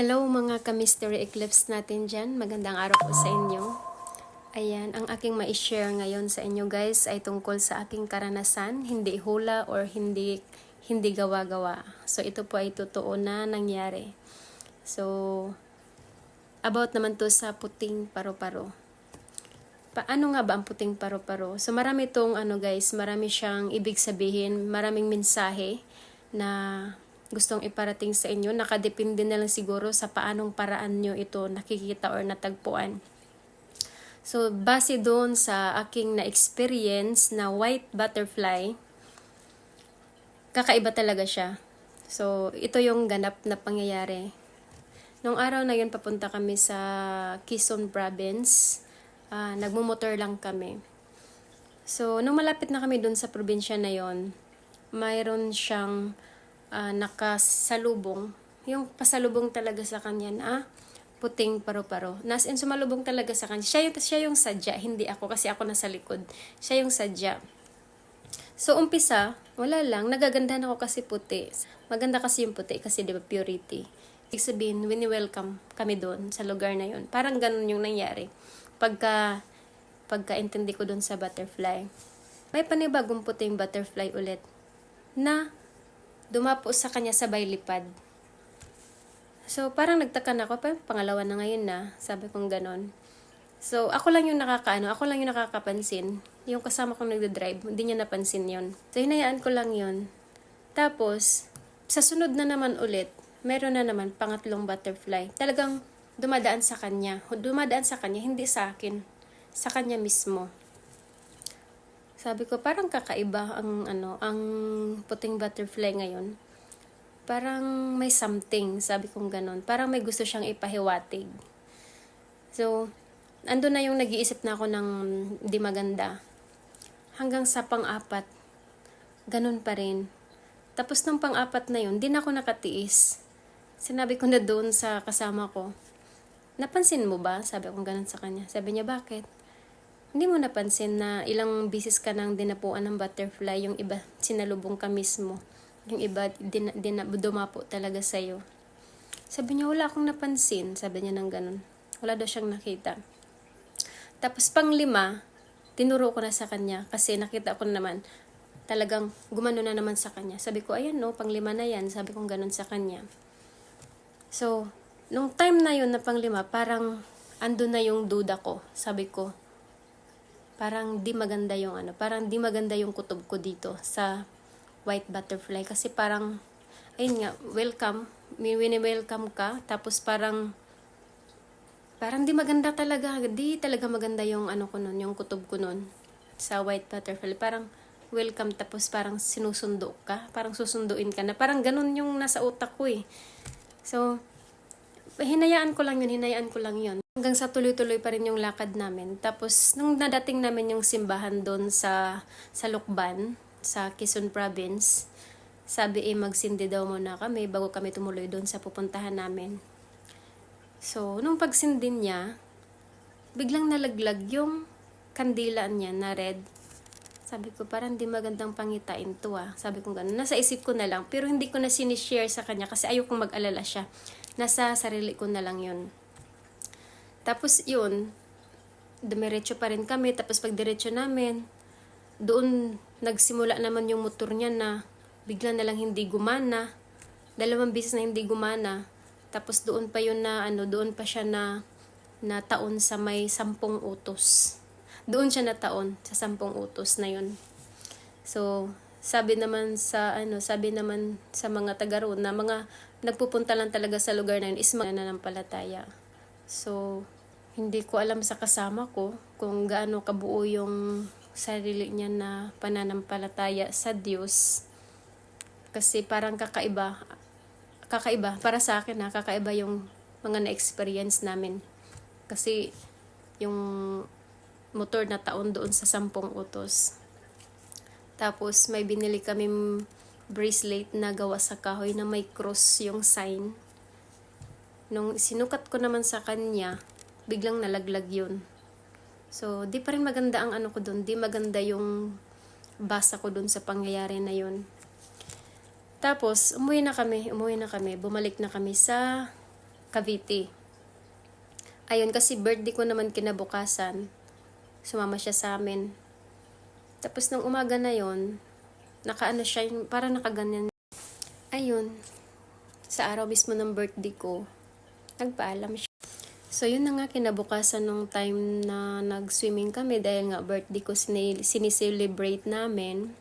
Hello mga ka-mystery eclipse natin dyan. Magandang araw po sa inyo. Ayan, ang aking ma-share ngayon sa inyo guys ay tungkol sa aking karanasan, hindi hula or hindi hindi gawa-gawa. So ito po ay totoo na nangyari. So about naman to sa puting paro-paro. Paano nga ba ang puting paro-paro? So marami tong ano guys, marami siyang ibig sabihin, maraming mensahe na gustong iparating sa inyo. Nakadepende na lang siguro sa paanong paraan nyo ito nakikita or natagpuan. So, base doon sa aking na-experience na white butterfly, kakaiba talaga siya. So, ito yung ganap na pangyayari. Nung araw na yun, papunta kami sa Quezon Province. Ah, nagmumotor lang kami. So, nung malapit na kami doon sa probinsya na yon, mayroon siyang ah, nakasalubong. Yung pasalubong talaga sa kanya na puting paro-paro. Nas in sumalubong talaga sa kanya. Siya yung, siya yung sadya, hindi ako kasi ako nasa likod. Siya yung sadya. So, umpisa, wala lang. Nagagandahan ako kasi puti. Maganda kasi yung puti kasi di ba purity. Ibig sabihin, wini-welcome kami doon sa lugar na yun. Parang ganun yung nangyari. Pagka, pagka-intindi ko doon sa butterfly. May panibagong puting butterfly ulit na dumapo sa kanya sabay lipad. So, parang nagtaka na ako, pa, pangalawa na ngayon na, sabi kong ganon. So, ako lang yung nakakaano, ako lang yung nakakapansin. Yung kasama kong nagde-drive, hindi niya napansin yon. So, hinayaan ko lang yon. Tapos, sa sunod na naman ulit, meron na naman pangatlong butterfly. Talagang dumadaan sa kanya. Dumadaan sa kanya, hindi sa akin. Sa kanya mismo. Sabi ko, parang kakaiba ang ano, ang puting butterfly ngayon. Parang may something, sabi kong ganon. Parang may gusto siyang ipahiwatig. So, ando na yung nag-iisip na ako ng di maganda. Hanggang sa pang-apat, ganun pa rin. Tapos nung pang-apat na yun, din ako nakatiis. Sinabi ko na doon sa kasama ko, napansin mo ba? Sabi ko ganun sa kanya. Sabi niya, bakit? Hindi mo napansin na ilang bisis ka nang dinapuan ng butterfly, yung iba sinalubong ka mismo. Yung iba din, din, dumapo talaga sa'yo. Sabi niya, wala akong napansin. Sabi niya nang ganun. Wala daw siyang nakita. Tapos pang lima, tinuro ko na sa kanya kasi nakita ko naman talagang gumano na naman sa kanya. Sabi ko, ayan no, pang lima na yan. Sabi ko ganun sa kanya. So, nung time na yun na pang lima, parang ando na yung duda ko. Sabi ko, parang di maganda yung ano, parang di maganda yung kutob ko dito sa white butterfly kasi parang ayun nga, welcome, wini-welcome ka tapos parang parang di maganda talaga, di talaga maganda yung ano ko nun, yung kutob ko nun sa white butterfly. Parang welcome tapos parang sinusundo ka, parang susunduin ka na. Parang ganun yung nasa utak ko eh. So, hinayaan ko lang yun, hinayaan ko lang yun. Hanggang sa tuloy-tuloy pa rin yung lakad namin. Tapos, nung nadating namin yung simbahan doon sa, sa Lukban, sa Quezon Province, sabi eh magsindi daw muna kami bago kami tumuloy doon sa pupuntahan namin. So, nung pagsindi niya, biglang nalaglag yung kandila niya na red. Sabi ko, parang di magandang pangitain to ah. Sabi ko gano'n. Nasa isip ko na lang. Pero hindi ko na sinishare sa kanya kasi ayokong mag-alala siya. Nasa sarili ko na lang yun. Tapos yun, dumiretso pa rin kami. Tapos pag diretso namin, doon nagsimula naman yung motor niya na bigla na lang hindi gumana. Dalawang bisis na hindi gumana. Tapos doon pa yun na ano, doon pa siya na na taon sa may sampung utos. Doon siya na taon sa sampung utos na yun. So, sabi naman sa ano, sabi naman sa mga taga roon na mga nagpupunta lang talaga sa lugar na yun is mga nananampalataya. So, hindi ko alam sa kasama ko kung gaano kabuo yung sarili niya na pananampalataya sa Diyos. Kasi parang kakaiba, kakaiba, para sa akin na kakaiba yung mga na-experience namin. Kasi yung motor na taon doon sa sampung utos. Tapos may binili kami bracelet na gawa sa kahoy na may cross yung sign. Nung sinukat ko naman sa kanya, biglang nalaglag yun. So, di pa rin maganda ang ano ko doon. Di maganda yung basa ko doon sa pangyayari na yun. Tapos, umuwi na kami, umuwi na kami. Bumalik na kami sa Cavite. Ayun, kasi birthday ko naman kinabukasan. Sumama siya sa amin. Tapos nung umaga na yon, nakaano siya, parang nakaganyan. Ayun, sa araw mismo ng birthday ko, nagpaalam siya. So, yun na nga kinabukasan nung time na nag-swimming kami dahil nga birthday ko sinicelebrate namin.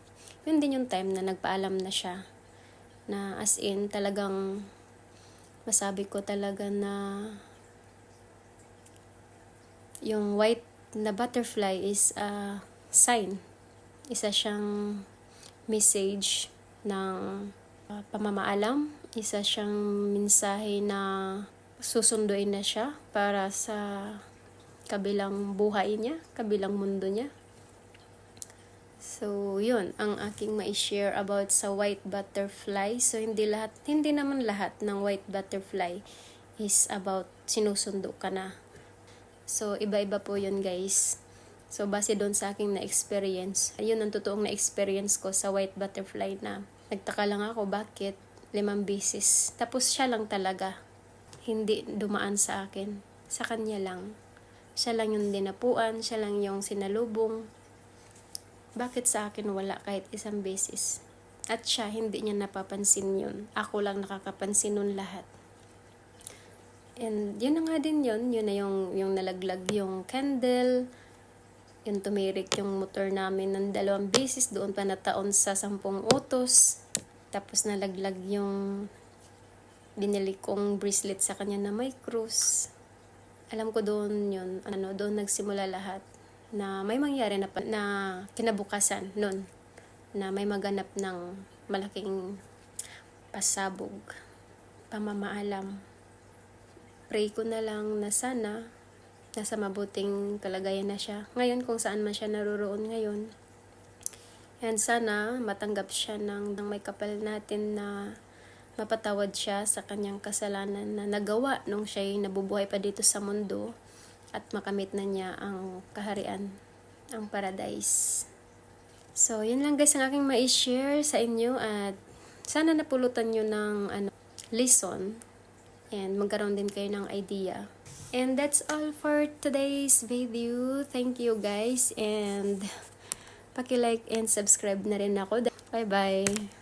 Yun din yung time na nagpaalam na siya. Na as in, talagang masabi ko talaga na yung white na butterfly is a sign. Isa siyang message ng uh, pamamaalam. Isa siyang mensahe na susunduin na siya para sa kabilang buhay niya, kabilang mundo niya. So, yun ang aking ma-share about sa white butterfly. So, hindi lahat, hindi naman lahat ng white butterfly is about sinusundo ka na. So, iba-iba po yun guys. So, base doon sa aking na-experience, ayun ang totoong na-experience ko sa white butterfly na nagtaka lang ako bakit limang beses. Tapos siya lang talaga hindi dumaan sa akin. Sa kanya lang. Siya lang yung dinapuan, siya lang yung sinalubong. Bakit sa akin wala kahit isang beses? At siya, hindi niya napapansin yun. Ako lang nakakapansin nun lahat. And yun na nga din yun. Yun na yung, yung nalaglag yung candle. Yung tumirik yung motor namin ng dalawang beses. Doon pa nataon sa sampung utos. Tapos nalaglag yung binili kong bracelet sa kanya na may cross. Alam ko doon yun, ano, doon nagsimula lahat na may mangyari na, na kinabukasan noon na may maganap ng malaking pasabog, pamamaalam. Pray ko na lang na sana nasa mabuting kalagayan na siya. Ngayon kung saan man siya naroroon ngayon. Yan sana matanggap siya ng, ng may kapal natin na mapatawad siya sa kanyang kasalanan na nagawa nung siya'y nabubuhay pa dito sa mundo at makamit na niya ang kaharian, ang paradise. So, yun lang guys ang aking ma-share sa inyo at sana napulutan nyo ng ano, lesson and magkaroon din kayo ng idea. And that's all for today's video. Thank you guys and paki-like and subscribe na rin ako. Bye-bye!